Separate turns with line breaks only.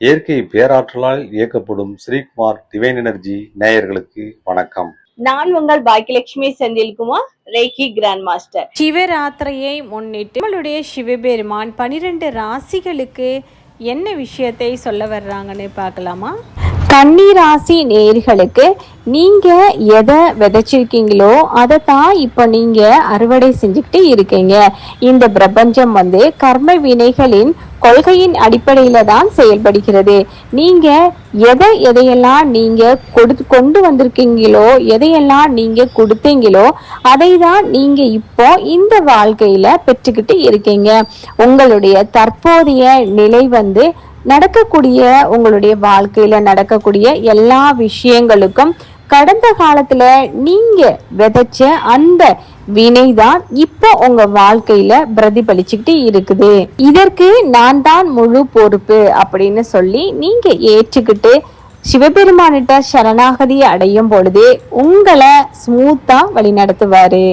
இயற்கை பேராற்றலால் இயக்கப்படும் Sreekumar divine energy நேயர்களுக்கு வணக்கம்.
நான் உங்கள் Bhagyalakshmi Senthilkumar reiki grand master
சிவராத்திரியை முன்னிட்டு நம்மளுடைய சிவபெருமான் பனிரெண்டு ராசிகளுக்கு என்ன விஷயத்தை சொல்ல வர்றாங்கன்னு பார்க்கலாமா? கன்னி ராசி நேர்களுக்கு நீங்க எதை விதைச்சிருக்கீங்களோ அதை தான் இப்போ நீங்க அறுவடை செஞ்சுக்கிட்டு இருக்கீங்க. இந்த பிரபஞ்சம் வந்து கர்ம வினைகளின் கொள்கையின் அடிப்படையில தான் செயல்படுகிறது. நீங்க எதை எதையெல்லாம் நீங்க கொடு கொண்டு வந்திருக்கீங்களோ எதையெல்லாம் நீங்க கொடுத்தீங்களோ அதை தான் நீங்க இப்போ இந்த வாழ்க்கையில பெற்றுக்கிட்டு இருக்கீங்க. உங்களுடைய தற்போதைய நிலை வந்து நடக்கக்கூடிய உங்களுடைய வாழ்க்கையில நடக்கக்கூடிய எல்லா விஷயங்களுக்கும் கடந்த காலத்துல நீங்க விதைச்ச அந்த வினைதான் இப்போ உங்க வாழ்க்கையில பிரதிபலிச்சுக்கிட்டு இருக்குது. இதற்கு நான் தான் முழு பொறுப்பு அப்படின்னு சொல்லி நீங்க ஏற்றுக்கிட்டு சிவபெருமானிட்ட சரணாகதி அடையும் பொழுதே உங்களை ஸ்மூத்தா வழி நடத்துவாரு